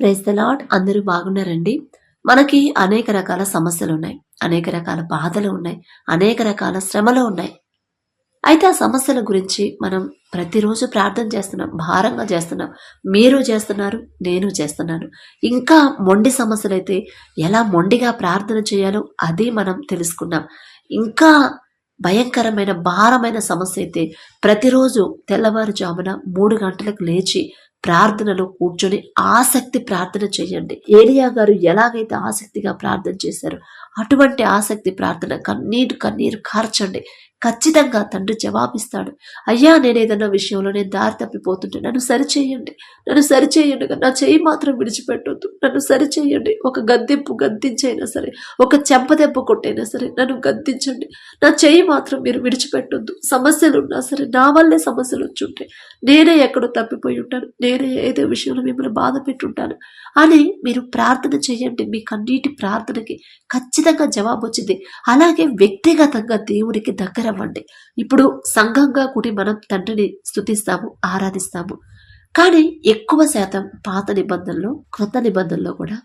Praise the lord అందరూ బాగున్నారండి? మనకి అనేక రకాల సమస్యలు ఉన్నాయి అనేక రకాల బాధలు ఉన్నాయి. అనేక రకాల శ్రమలు ఉన్నాయి. అయితే ఆ సమస్యల గురించి మనం ప్రతిరోజు ప్రార్థన చేస్తున్నాం. భారంగా చేస్తున్నాం. మీరు చేస్తున్నారు నేను చేస్తున్నాను. ఇంకా మొండి సమస్యలు అయితే ఎలా మొండిగా ప్రార్థన చేయాలో అది మనం తెలుసుకున్నాం ఇంకా భయంకరమైన భారమైన సమస్య అయితే ప్రతిరోజు తెల్లవారుజామున మూడు గంటలకు లేచి ప్రార్థనలో కూర్చొని ఆసక్తి ప్రార్థన చేయండి. ఏలియా గారు ఎలాగైతే ఆసక్తిగా ప్రార్థన చేశారో అటువంటి ఆసక్తి ప్రార్థన కన్నీరు కన్నీరు కార్చండి. ఖచ్చితంగా తండ్రి జవాబిస్తాడు. అయ్యా నేను ఏదన్నా విషయంలో నేను దారి తప్పిపోతుంటే నన్ను సరిచేయండి. నన్ను సరిచేయండి నా చేయి మాత్రం విడిచిపెట్టొద్దు. నన్ను సరిచేయండి. ఒక గద్దెంపు గద్దించైనా సరే ఒక చెంపదెబ్బ కొట్టైనా సరే నన్ను గద్దించండి. నా చేయి మాత్రం మీరు విడిచిపెట్టొద్దు. సమస్యలు ఉన్నా సరే నా వల్లే సమస్యలు వచ్చుంటాయి నేనే ఎక్కడో తప్పిపోయి ఉంటాను. నేనే ఏదో విషయంలో మిమ్మల్ని బాధ పెట్టుంటాను. అని మీరు ప్రార్థన చేయండి. మీ కన్నీటి ప్రార్థనకి ఖచ్చితంగా జవాబు వచ్చింది అలాగే వ్యక్తిగతంగా దేవునికి దగ్గర అవ్వండి. ఇప్పుడు సంఘంగా కూడి మనం తండ్రిని స్థుతిస్తాము ఆరాధిస్తాము. కానీ ఎక్కువ శాతం పాత నిబంధనలు క్రొత్త నిబంధనలో కూడా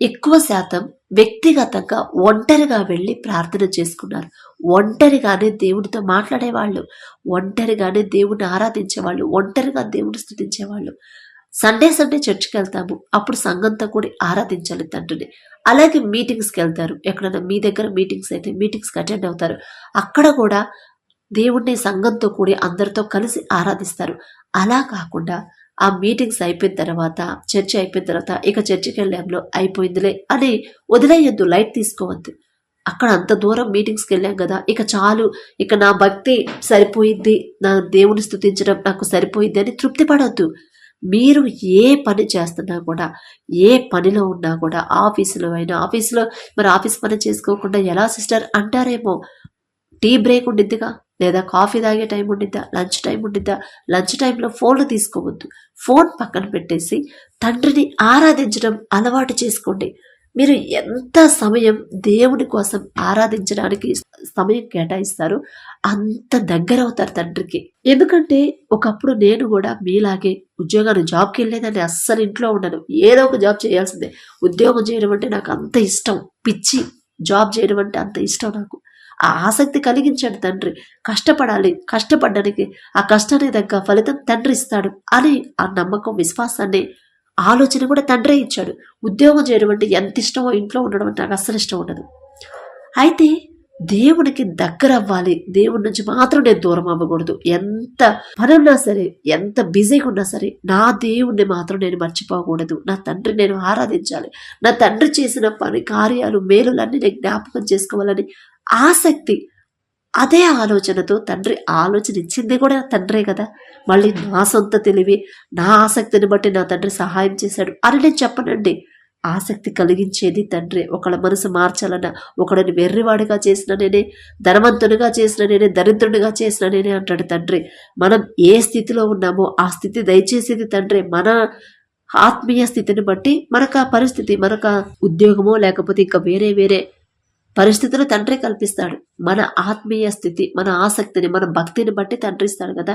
ఎక్కువ శాతం వ్యక్తిగతంగా ఒంటరిగా వెళ్ళి ప్రార్థన చేసుకున్నారు. ఒంటరిగానే దేవుడితో మాట్లాడేవాళ్ళు ఒంటరిగానే దేవుడిని ఆరాధించేవాళ్ళు ఒంటరిగా దేవుడిని స్థుతించేవాళ్ళు సండే సండే చర్చికి వెళ్తాము. అప్పుడు సంఘంతో కూడా ఆరాధించాలి తండ్రిని. అలాగే మీటింగ్స్కి వెళ్తారు. ఎక్కడైనా మీ దగ్గర మీటింగ్స్ అయితే మీటింగ్స్కి అటెండ్ అవుతారు. అక్కడ కూడా దేవుణ్ణి సంఘంతో కూడి అందరితో కలిసి ఆరాధిస్తారు. అలా కాకుండా ఆ మీటింగ్స్ అయిపోయిన తర్వాత చర్చ అయిపోయిన తర్వాత ఇక చర్చికి వెళ్ళాంలో అయిపోయిందిలే అని వదిలేయద్దు లైట్ తీసుకోవద్దు. అక్కడ అంత దూరం మీటింగ్స్కి వెళ్ళాం కదా ఇక చాలు. ఇక నా భక్తి సరిపోయింది నా దేవుని స్థుతించడం నాకు సరిపోయింది అని తృప్తి పడవద్దు మీరు ఏ పని చేస్తున్నా కూడా ఏ పనిలో ఉన్నా కూడా ఆఫీసులో అయినా ఆఫీసులో మరి ఆఫీస్ పని చేసుకోకుండా ఎలా సిస్టర్ అంటారేమో? టీ బ్రేక్ ఉండిద్దిగా? లేదా కాఫీ తాగే టైం ఉండిద్దా? లంచ్ టైం ఉండిద్దా? లంచ్ టైంలో ఫోన్లు తీసుకోవద్దు. ఫోన్ పక్కన పెట్టేసి తండ్రిని ఆరాధించడం అలవాటు చేసుకోండి. మీరు ఎంత సమయం దేవుని కోసం ఆరాధించడానికి సమయం కేటాయిస్తారు అంత దగ్గర అవుతారు తండ్రికి. ఎందుకంటే ఒకప్పుడు నేను కూడా మీలాగే ఉద్యోగాన్ని జాబ్కి వెళ్ళేదాన్ని అస్సలు ఇంట్లో ఉండను. ఏదో ఒక జాబ్ చేయాల్సిందే. ఉద్యోగం చేయడం అంటే నాకు అంత ఇష్టం. పిచ్చి జాబ్ చేయడం అంటే అంత ఇష్టం నాకు. ఆ ఆసక్తి కలిగించాడు తండ్రి. కష్టపడాలి. కష్టపడడానికి ఆ కష్టానికి తగ్గ ఫలితం తండ్రి ఇస్తాడు అని ఆ నమ్మకం విశ్వాసాన్ని ఆలోచన కూడా తండ్రే ఇచ్చాడు. ఉద్యోగం చేయడం అంటే ఎంత ఇష్టమో ఇంట్లో ఉండడం అంటే నాకు అస్సలు ఇష్టం ఉండదు. అయితే దేవునికి దగ్గర అవ్వాలి. దేవుడి నుంచి మాత్రం నేను దూరం అవ్వకూడదు. ఎంత పనున్నా సరే ఎంత బిజీగా ఉన్నా సరే నా దేవుణ్ణి మాత్రం నేను మర్చిపోకూడదు. నా తండ్రి నేను ఆరాధించాలి. నా తండ్రి చేసిన పని కార్యాలు మేలులన్నీ నేను జ్ఞాపకం చేసుకోవాలని ఆసక్తి అదే ఆలోచనతో తండ్రి ఆలోచన ఇచ్చింది కూడా తండ్రే కదా. మళ్ళీ నా సొంత తెలివి నా ఆసక్తిని బట్టి నా తండ్రి సహాయం చేశాడు. అని నేను చెప్పనండి. ఆసక్తి కలిగించేది తండ్రి. ఒకళ్ళ మనసు మార్చాలన్న ఒకడిని వెర్రివాడిగా చేసిన నేనే ధనవంతునిగా చేసిన నేనే దరిద్రునిగా చేసిన నేనే అంటాడు తండ్రి. మనం ఏ స్థితిలో ఉన్నామో ఆ స్థితి దయచేసేది తండ్రి. మన ఆత్మీయ స్థితిని బట్టి మనకు ఆ పరిస్థితి మనకు ఉద్యోగమో లేకపోతే ఇంకా వేరే వేరే పరిస్థితులు తండ్రి కల్పిస్తాడు. మన ఆత్మీయ స్థితి మన ఆసక్తిని మన భక్తిని బట్టి తండ్రి ఇస్తాడు కదా.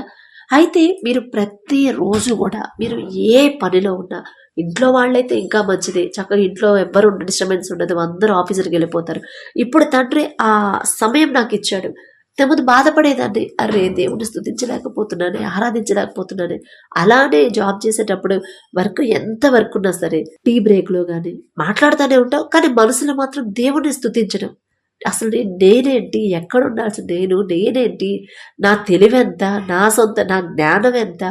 అయితే మీరు ప్రతిరోజు కూడా మీరు ఏ పనిలో ఉన్నా ఇంట్లో వాళ్ళైతే ఇంకా మంచిది. చక్కగా ఇంట్లో ఎవ్వరు డిస్టర్బెన్స్ ఉండదు. అందరూ ఆఫీసర్కి వెళ్ళిపోతారు. ఇప్పుడు తండ్రి ఆ సమయం నాకు ఇచ్చాడు. ఇంతకుముందు బాధపడేదాన్ని. అరే దేవుని స్థుతించలేకపోతున్నానే ఆరాధించలేకపోతున్నానే. అలానే జాబ్ చేసేటప్పుడు వర్క్ ఎంత వర్క్ ఉన్నా సరే టీ బ్రేక్లో కానీ మాట్లాడుతూనే ఉంటాం కానీ మనసులో మాత్రం దేవుని స్థుతించడం. అసలు నేను నేనేంటి? ఎక్కడ ఉండాల్సి నేను నేనేంటి? నా తెలివెంత? నా సొంత నా జ్ఞానం ఎంత?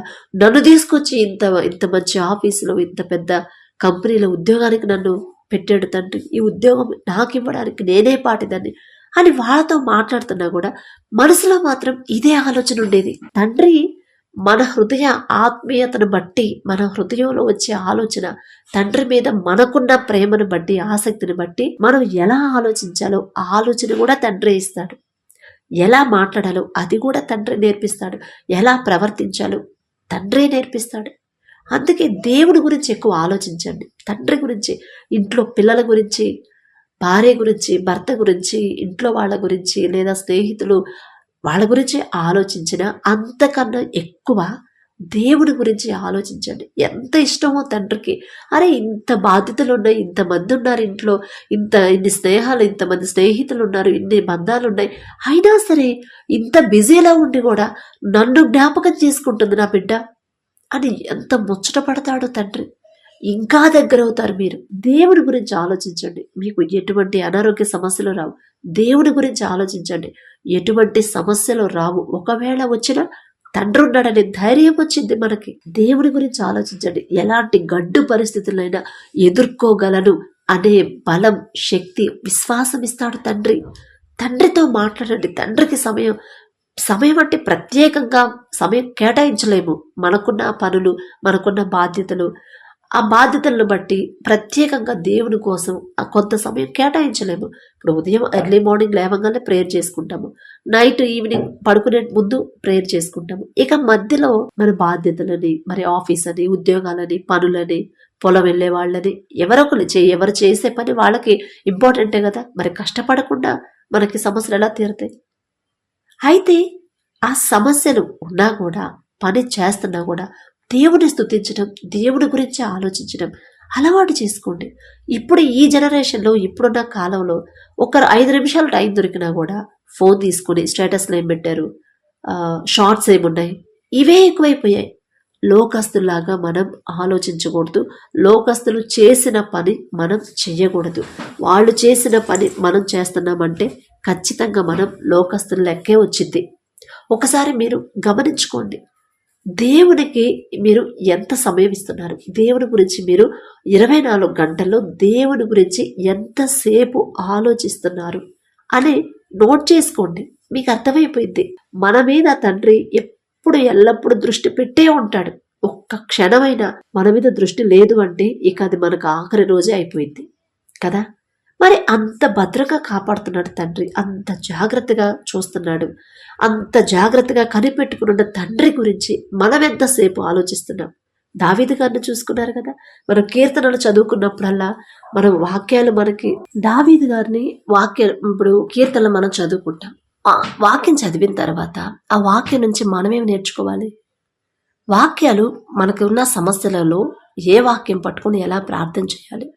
నన్ను తీసుకొచ్చి ఇంత ఇంత మంచి ఆఫీసులో ఇంత పెద్ద కంపెనీలో ఉద్యోగానికి నన్ను పెట్టాడు తండ్రి. ఈ ఉద్యోగం నాకు ఇవ్వడానికి నేనే పాటిదాన్ని. అని వాళ్ళతో మాట్లాడుతున్నా కూడా మనసులో మాత్రం ఇదే ఆలోచన ఉండేది. తండ్రి మన హృదయ ఆత్మీయతను బట్టి మన హృదయంలో వచ్చే ఆలోచన తండ్రి మీద మనకున్న ప్రేమను బట్టి ఆసక్తిని బట్టి మనం ఎలా ఆలోచించాలో ఆలోచన కూడా తండ్రి ఇస్తాడు. ఎలా మాట్లాడాలో అది కూడా తండ్రి నేర్పిస్తాడు. ఎలా ప్రవర్తించాలో తండ్రే నేర్పిస్తాడు. అందుకే దేవుడి గురించి ఎక్కువ ఆలోచించండి. తండ్రి గురించి ఇంట్లో పిల్లల గురించి భార్య గురించి భర్త గురించి ఇంట్లో వాళ్ళ గురించి లేదా స్నేహితులు వాళ్ళ గురించి ఆలోచించిన అంతకన్నా ఎక్కువ దేవుని గురించి ఆలోచించండి. ఎంత ఇష్టమో తండ్రికి. అరే ఇంత బాధ్యతలు ఉన్నాయి ఇంతమంది ఉన్నారు ఇంట్లో ఇంత ఇన్ని స్నేహాలు ఇంతమంది స్నేహితులు ఉన్నారు ఇన్ని బంధాలు ఉన్నాయి అయినా సరే ఇంత బిజీలా ఉండి కూడా నన్ను జ్ఞాపకం చేసుకుంటుంది నా బిడ్డ అని ఎంత ముచ్చట పడతాడో తండ్రి. ఇంకా దగ్గర అవుతారు మీరు. దేవుని గురించి ఆలోచించండి. మీకు ఎటువంటి అనారోగ్య సమస్యలు రావు. దేవుని గురించి ఆలోచించండి. ఎటువంటి సమస్యలు రావు. ఒకవేళ వచ్చినా తండ్రి ఉన్నాడనే ధైర్యం వచ్చింది మనకి. దేవుని గురించి ఆలోచించండి. ఎలాంటి గడ్డు పరిస్థితులైనా ఎదుర్కోగలను అనే బలం శక్తి విశ్వాసం ఇస్తాడు తండ్రి. తండ్రితో మాట్లాడండి. తండ్రికి సమయం సమయం అంటే ప్రత్యేకంగా సమయం కేటాయించలేము. మనకున్న పనులు మనకున్న బాధ్యతలు ఆ బాధ్యతలను బట్టి ప్రత్యేకంగా దేవుని కోసం ఆ కొంత సమయం కేటాయించలేము. ఇప్పుడు ఉదయం ఎర్లీ మార్నింగ్ లేవగానే ప్రేయర్ చేసుకుంటాము. నైట్ ఈవినింగ్ పడుకునే ముందు ప్రేయర్ చేసుకుంటాము. ఇక మధ్యలో మన బాధ్యతలని మరి ఆఫీస్ అని ఉద్యోగాలని పనులని పొలం వెళ్ళే వాళ్ళని ఎవరొకరు చే ఎవరు చేసే పని వాళ్ళకి ఇంపార్టెంటే కదా? మరి కష్టపడకుండా మనకి సమస్యలు ఎలా తీరుతాయి? అయితే ఆ సమస్యలు ఉన్నా కూడా పని చేస్తున్నా కూడా దేవుని స్థుతించడం దేవుని గురించి ఆలోచించడం అలవాటు చేసుకోండి. ఇప్పుడు ఈ జనరేషన్లో ఇప్పుడున్న కాలంలో ఒక ఐదు నిమిషాలు టైం దొరికినా కూడా ఫోన్ తీసుకుని స్టేటస్లో ఏం పెట్టారు? షార్ట్స్ ఏమున్నాయి? ఇవే ఎక్కువైపోయాయి. లోకస్తులాగా మనం ఆలోచించకూడదు. లోకస్తులు చేసిన పని మనం చెయ్యకూడదు. వాళ్ళు చేసిన పని మనం చేస్తున్నామంటే ఖచ్చితంగా మనం లోకస్తుల లెక్కే వచ్చింది. ఒకసారి మీరు గమనించుకోండి. దేవునికి మీరు ఎంత సమయం ఇస్తున్నారు? దేవుని గురించి మీరు ఇరవై నాలుగు గంటల్లో దేవుని గురించి ఎంతసేపు ఆలోచిస్తున్నారు? అని నోట్ చేసుకోండి. మీకు అర్థమైపోయింది. మన మీద తండ్రి ఎప్పుడు ఎల్లప్పుడూ దృష్టి పెట్టే ఉంటాడు. ఒక్క క్షణమైనా మన మీద దృష్టి లేదు అంటే ఇక అది మనకు ఆఖరి రోజే అయిపోయింది. కదా? మరి అంత భద్రంగా కాపాడుతున్నాడు తండ్రి. అంత జాగ్రత్తగా చూస్తున్నాడు. అంత జాగ్రత్తగా కనిపెట్టుకున్న తండ్రి గురించి మనం ఎంతసేపు ఆలోచిస్తున్నాం? దావీదు గారిని చూసుకున్నారు కదా? మనం కీర్తనలు చదువుకున్నప్పుడల్లా మనం వాక్యాలు మనకి దావీదు గారిని వాక్య ఇప్పుడు కీర్తనలు మనం చదువుకుంటాం. ఆ వాక్యం చదివిన తర్వాత ఆ వాక్యం నుంచి మనమేమి నేర్చుకోవాలి? వాక్యాలు మనకు ఉన్న సమస్యలలో ఏ వాక్యం పట్టుకొని ఎలా ప్రార్థన చేయాలి?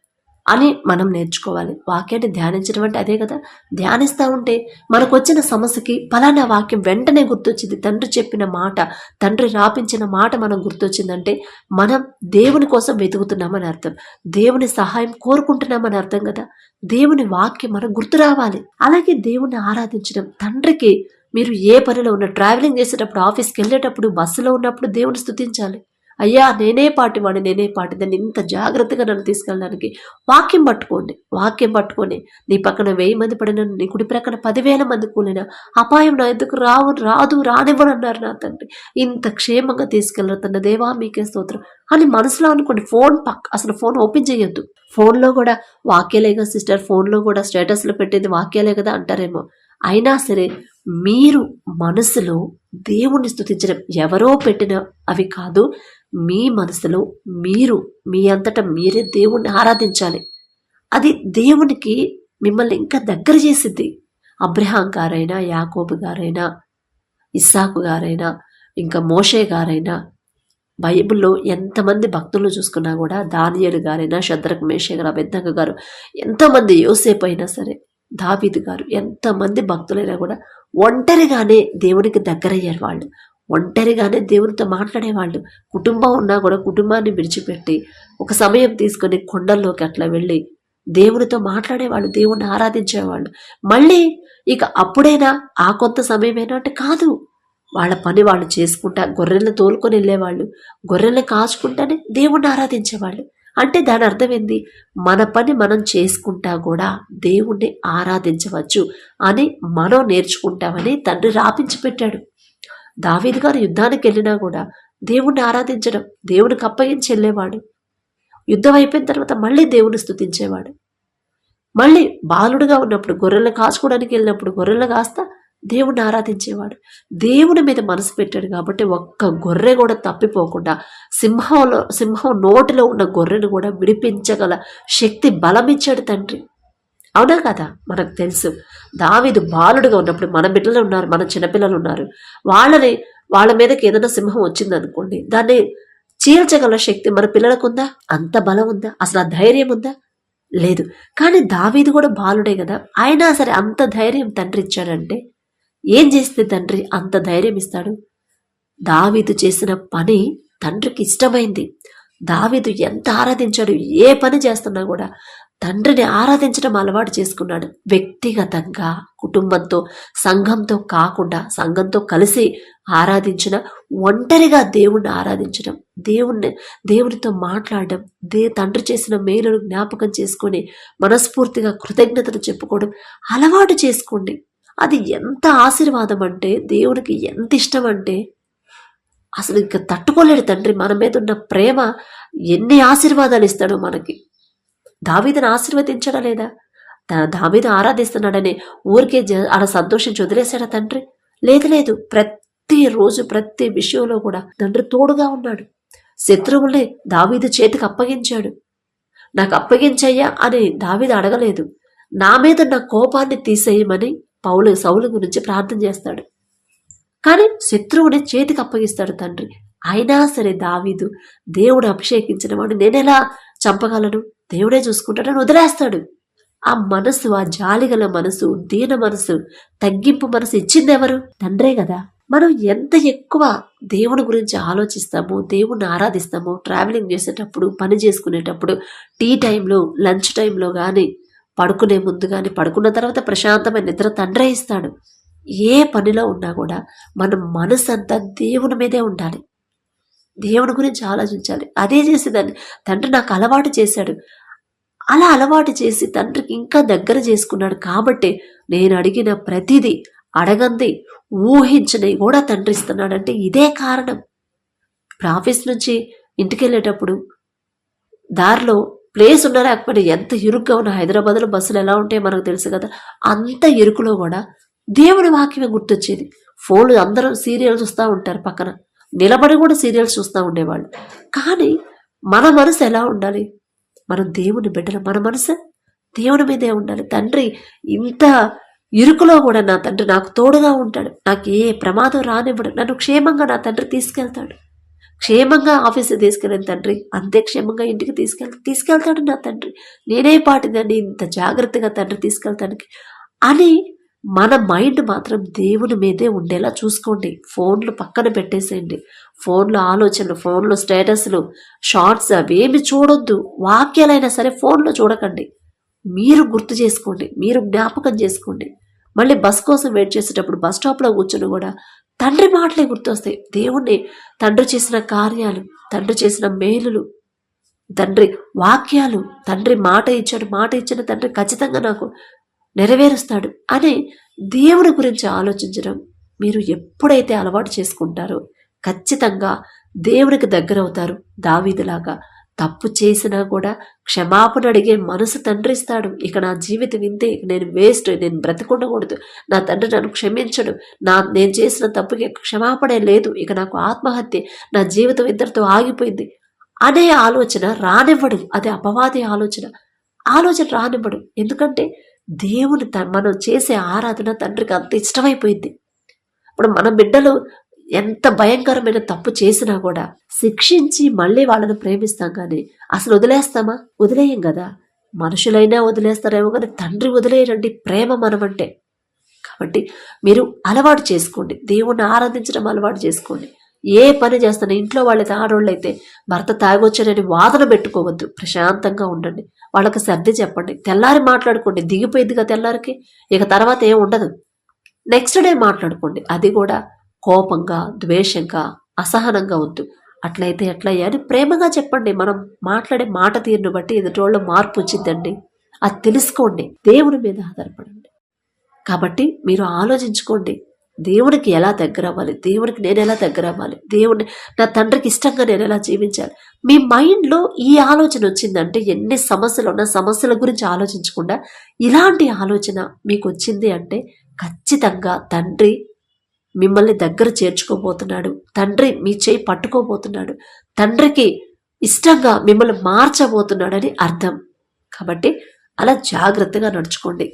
అని మనం నేర్చుకోవాలి. వాక్యాన్ని ధ్యానించడం అంటే అదే కదా. ధ్యానిస్తూ ఉంటే మనకు వచ్చిన సమస్యకి ఫలానా వాక్యం వెంటనే గుర్తొచ్చింది. తండ్రి చెప్పిన మాట తండ్రి రాపించిన మాట మనం గుర్తొచ్చిందంటే మనం దేవుని కోసం వెతుకుతున్నామని అర్థం. దేవుని సహాయం కోరుకుంటున్నామని అర్థం కదా. దేవుని వాక్యం మనకు గుర్తు రావాలి. అలాగే దేవుని ఆరాధించడం. తండ్రికి మీరు ఏ పనిలో ఉన్న ట్రావెలింగ్ చేసేటప్పుడు ఆఫీస్కి వెళ్ళేటప్పుడు బస్సులో ఉన్నప్పుడు దేవుని స్థుతించాలి అయ్యా నేనే పాటివాడిని నేనే పాటిదాన్ని ఇంత జాగ్రత్తగా నన్ను తీసుకెళ్ళడానికి వాక్యం పట్టుకోండి వాక్యం పట్టుకొని నీ పక్కన వెయ్యి మంది పడిన నీ కుడి ప్రక్కన పదివేల మంది కూలిన అపాయం నా ఎందుకు రావు రాదు రానివ్వను అన్నారు నా తండ్రి. ఇంత క్షేమంగా తీసుకెళ్ళరు తన దేవా మీకే స్తోత్రం అని మనసులో అనుకోండి. ఫోన్ పక్క అసలు ఫోన్ ఓపెన్ చేయొద్దు. ఫోన్లో కూడా వాక్యాలే కదా సిస్టర్ ఫోన్లో కూడా స్టేటస్లో పెట్టేది వాక్యాలే కదా అంటారేమో. అయినా సరే మీరు మనసులో దేవుణ్ణి స్తుతించడం ఎవరో పెట్టిన అవి కాదు మీ మనసులో మీరు మీ అంతటా మీరే దేవుణ్ణి ఆరాధించాలి. అది దేవునికి మిమ్మల్ని ఇంకా దగ్గర చేసిద్ది అబ్రహాం గారైనా యాకోబు గారైనా ఇస్సాకు గారైనా ఇంకా మోషే గారైనా బైబిల్లో ఎంతమంది భక్తులు చూసుకున్నా కూడా దానియలు గారైనా శద్రక్ మేషే గారు గారు ఎంతమంది యోసేపు అయినా సరే దావీదు గారు ఎంతమంది భక్తులైనా కూడా ఒంటరిగానే దేవునికి దగ్గరయ్యారు వాళ్ళు. ఒంటరిగానే దేవునితో మాట్లాడేవాళ్ళు. కుటుంబం ఉన్నా కూడా కుటుంబాన్ని విడిచిపెట్టి ఒక సమయం తీసుకొని కొండల్లోకి అట్లా వెళ్ళి దేవునితో మాట్లాడేవాళ్ళు దేవుణ్ణి ఆరాధించేవాళ్ళు. మళ్ళీ ఇక అప్పుడైనా ఆ కొంత సమయమేనా అంటే కాదు. వాళ్ళ పని వాళ్ళు చేసుకుంటా గొర్రెలను తోలుకొని వెళ్ళేవాళ్ళు. గొర్రెలను కాచుకుంటానే దేవుణ్ణి ఆరాధించేవాళ్ళు. అంటే దాని అర్థం ఏంది? మన పని మనం చేసుకుంటా కూడా దేవుణ్ణి ఆరాధించవచ్చు అని మనం నేర్చుకుంటామని తండ్రి రాపించి పెట్టాడు. దావీదు గారు యుద్ధానికి వెళ్ళినా కూడా దేవుణ్ణి ఆరాధించడం దేవునికి అప్పగించి వెళ్ళేవాడు యుద్ధం అయిపోయిన తర్వాత మళ్ళీ దేవుని స్థుతించేవాడు మళ్ళీ బాలుడుగా ఉన్నప్పుడు గొర్రెలను కాచుకోవడానికి వెళ్ళినప్పుడు గొర్రెలను కాస్తా దేవుణ్ణి ఆరాధించేవాడు. దేవుని మీద మనసు పెట్టాడు కాబట్టి ఒక్క గొర్రె కూడా తప్పిపోకుండా సింహంలో సింహం నోటిలో ఉన్న గొర్రెను కూడా విడిపించగల శక్తి బలమిచ్చాడు తండ్రి. అవునా కదా? మనకు తెలుసు. దావీదు బాలుడుగా ఉన్నప్పుడు మన బిడ్డలు ఉన్నారు మన చిన్నపిల్లలు ఉన్నారు. వాళ్ళని వాళ్ళ మీదకి ఏదైనా సింహం వచ్చింది అనుకోండి దాన్ని చీల్చగల శక్తి మన పిల్లలకు ఉందా అంత బలం ఉందా? అసలు ఆ ధైర్యం ఉందా? లేదు. కానీ దావీదు కూడా బాలుడే కదా. అయినా సరే అంత ధైర్యం తండ్రి ఇచ్చాడంటే ఏం చేస్తే తండ్రి అంత ధైర్యం ఇస్తాడు? దావీదు చేసిన పని తండ్రికి ఇష్టమైంది. దావీదు ఎంత ఆరాధించాడు ఏ పని చేస్తున్నా కూడా తండ్రిని ఆరాధించడం అలవాటు చేసుకున్నాడు. వ్యక్తిగతంగా కుటుంబంతో సంఘంతో కాకుండా సంఘంతో కలిసి ఆరాధించిన ఒంటరిగా దేవుణ్ణి ఆరాధించడం దేవుణ్ణి దేవునితో మాట్లాడడం దే తండ్రి చేసిన మేలును జ్ఞాపకం చేసుకొని మనస్ఫూర్తిగా కృతజ్ఞతలు చెప్పుకోవడం అలవాటు చేసుకోండి. అది ఎంత ఆశీర్వాదం అంటే దేవునికి ఎంత ఇష్టం అంటే అసలు ఇంకా తట్టుకోలేడు తండ్రి. మన మీద ఉన్న ప్రేమ ఎన్ని ఆశీర్వాదాలు ఇస్తాడో మనకి. దావీదును ఆశీర్వదించడా లేదా? దా- దావీదు ఆరాధిస్తున్నాడని ఊరికే జ- అలా సంతోషించి వదిలేశాడా తండ్రి? లేదు లేదు. ప్రతి రోజు ప్రతి విషయంలో కూడా తండ్రి తోడుగా ఉన్నాడు. శత్రువుల్ని దావీదు చేతికి అప్పగించాడు. నాకు అప్పగించయ్యా అని దావీదు అడగలేదు. నా మీద నా కోపాన్ని తీసేయమని పౌలు సౌలు గురించి ప్రార్థన చేస్తాడు. కానీ శత్రువుని చేతికి అప్పగిస్తాడు తండ్రి. అయినా సరే దావీదు దేవుడు అభిషేకించిన వాడు నేనెలా చంపగలను? దేవుడే చూసుకుంటాడని వదిలేస్తాడు. ఆ మనసు ఆ జాలిగల మనసు దీన మనసు తగ్గింపు మనసు ఇచ్చింది ఎవరు? తండ్రే కదా. మనం ఎంత ఎక్కువ దేవుని గురించి ఆలోచిస్తామో దేవుణ్ణి ఆరాధిస్తామో ట్రావెలింగ్ చేసేటప్పుడు పని చేసుకునేటప్పుడు టీ టైంలో లంచ్ టైంలో కానీ పడుకునే ముందు కానీ పడుకున్న తర్వాత ప్రశాంతమైన నిద్ర తండ్రే ఇస్తాడు. ఏ పనిలో ఉన్నా కూడా మన మనసు అంతా దేవుని మీదే ఉండాలి. దేవుని గురించి ఆలోచించాలి. అదే చేసేదాన్ని తండ్రి నాకు అలవాటు చేశాడు. అలా అలవాటు చేసి తండ్రికి ఇంకా దగ్గర చేసుకున్నాడు కాబట్టి నేను అడిగిన ప్రతిదీ అడగంది ఊహించని కూడా తండ్రి ఇస్తున్నాడంటే ఇదే కారణం. ఇప్పుడు ఆఫీస్ నుంచి ఇంటికి వెళ్ళేటప్పుడు దారిలో ప్లేస్ ఉన్నా లేకపోతే ఎంత ఇరుగ్గా ఉన్న హైదరాబాద్లో బస్సులు ఎలా ఉంటాయో మనకు తెలుసు కదా అంత ఇరుకులో కూడా దేవుని వాక్యమే గుర్తొచ్చేది. ఫోన్లు అందరూ సీరియల్ చూస్తూ ఉంటారు పక్కన. నిలబడి కూడా సీరియల్స్ చూస్తూ ఉండేవాళ్ళు. కానీ మన మనసు ఎలా ఉండాలి? మనం దేవుని బిడ్డలు మన మనసు దేవుని మీదే ఉండాలి. తండ్రి ఇంత ఇరుకులో కూడా నా తండ్రి నాకు తోడుగా ఉంటాడు. నాకు ఏ ప్రమాదం రానివ్వడు. నన్ను క్షేమంగా నా తండ్రి తీసుకెళ్తాడు. క్షేమంగా ఆఫీస్కి తీసుకెళ్ళిన తండ్రి అంతే క్షేమంగా ఇంటికి తీసుకెళ్ తీసుకెళ్తాడు నా తండ్రి. నేనే పాటిదని ఇంత జాగ్రత్తగా తండ్రి తీసుకెళ్తానికి అని మన మైండ్ మాత్రం దేవుని మీదే ఉండేలా చూసుకోండి. ఫోన్లు పక్కన పెట్టేసేయండి. ఫోన్లో ఆలోచనలు ఫోన్లో స్టేటస్లు షార్ట్స్ అవేమి చూడొద్దు. వాక్యాలైనా సరే ఫోన్లో చూడకండి. మీరు గుర్తు చేసుకోండి. మీరు జ్ఞాపకం చేసుకోండి. మళ్ళీ బస్ కోసం వెయిట్ చేసేటప్పుడు బస్ స్టాప్లో కూర్చొని కూడా తండ్రి మాటలే గుర్తొస్తాయి. దేవుణ్ణి తండ్రి చేసిన కార్యాలు తండ్రి చేసిన మేలులు తండ్రి వాక్యాలు తండ్రి మాట ఇచ్చాడు మాట ఇచ్చిన తండ్రి ఖచ్చితంగా నాకు నెరవేరుస్తాడు అని దేవుని గురించి ఆలోచించడం మీరు ఎప్పుడైతే అలవాటు చేసుకుంటారో ఖచ్చితంగా దేవునికి దగ్గర అవుతారు దావీదులాగా. తప్పు చేసినా కూడా క్షమాపణ అడిగే మనసు తండ్రి ఇస్తాడు. ఇక నా జీవితం ఇంతే. ఇక నేను వేస్ట్. నేను బ్రతకుండకూడదు. నా తండ్రి నన్ను క్షమించడు. నా నేను చేసిన తప్పుకి క్షమాపణే లేదు. ఇక నాకు ఆత్మహత్య. నా జీవితం ఇద్దరితో ఆగిపోయింది అనే ఆలోచన రానివ్వడు. అది అపవాది ఆలోచన. ఆలోచన రానివ్వడు. ఎందుకంటే దేవుని త- మనం చేసే ఆరాధన తండ్రికి అంత ఇష్టమైపోయింది. ఇప్పుడు మన బిడ్డలు ఎంత భయంకరమైన తప్పు చేసినా కూడా శిక్షించి మళ్ళీ వాళ్ళని ప్రేమిస్తాం కానీ అసలు వదిలేస్తామా? వదిలేయం కదా. మనుషులైనా వదిలేస్తారేమో కానీ తండ్రి వదిలేయరండి ప్రేమ మనమంటే కాబట్టి మీరు అలవాటు చేసుకోండి. దేవుణ్ణి ఆరాధించడం అలవాటు చేసుకోండి. ఏ పని చేస్తాను ఇంట్లో వాళ్ళైతే ఆడవాళ్ళు అయితే భర్త తాగొచ్చానని వాదన పెట్టుకోవద్దు. ప్రశాంతంగా ఉండండి. వాళ్ళకి సర్ది చెప్పండి. తెల్లారి మాట్లాడుకోండి. దిగిపోయిందిగా తెల్లారికి. ఇక తర్వాత ఏం ఉండదు. నెక్స్ట్ డే మాట్లాడుకోండి. అది కూడా కోపంగా ద్వేషంగా అసహనంగా వద్దు. అట్లయితే ఎట్లయ్యా అని ప్రేమగా చెప్పండి. మనం మాట్లాడే మాట తీరును బట్టి ఎదుటోళ్ళ మార్పు వచ్చిందండి అది తెలుసుకోండి. దేవుని మీద ఆధారపడండి. కాబట్టి మీరు ఆలోచించుకోండి. దేవుడికి ఎలా దగ్గర అవ్వాలి? దేవుడికి నేను ఎలా దగ్గర అవ్వాలి? దేవుడిని నా తండ్రికి ఇష్టంగా నేను ఎలా జీవించాలి? మీ మైండ్లో ఈ ఆలోచన వచ్చిందంటే ఎన్ని సమస్యలు ఉన్నా సమస్యల గురించి ఆలోచించకుండా ఇలాంటి ఆలోచన మీకు వచ్చింది అంటే ఖచ్చితంగా తండ్రి మిమ్మల్ని దగ్గర చేర్చుకోబోతున్నాడు. తండ్రి మీ చేయి పట్టుకోబోతున్నాడు. తండ్రికి ఇష్టంగా మిమ్మల్ని మార్చబోతున్నాడని అర్థం. కాబట్టి అలా జాగ్రత్తగా నడుచుకోండి.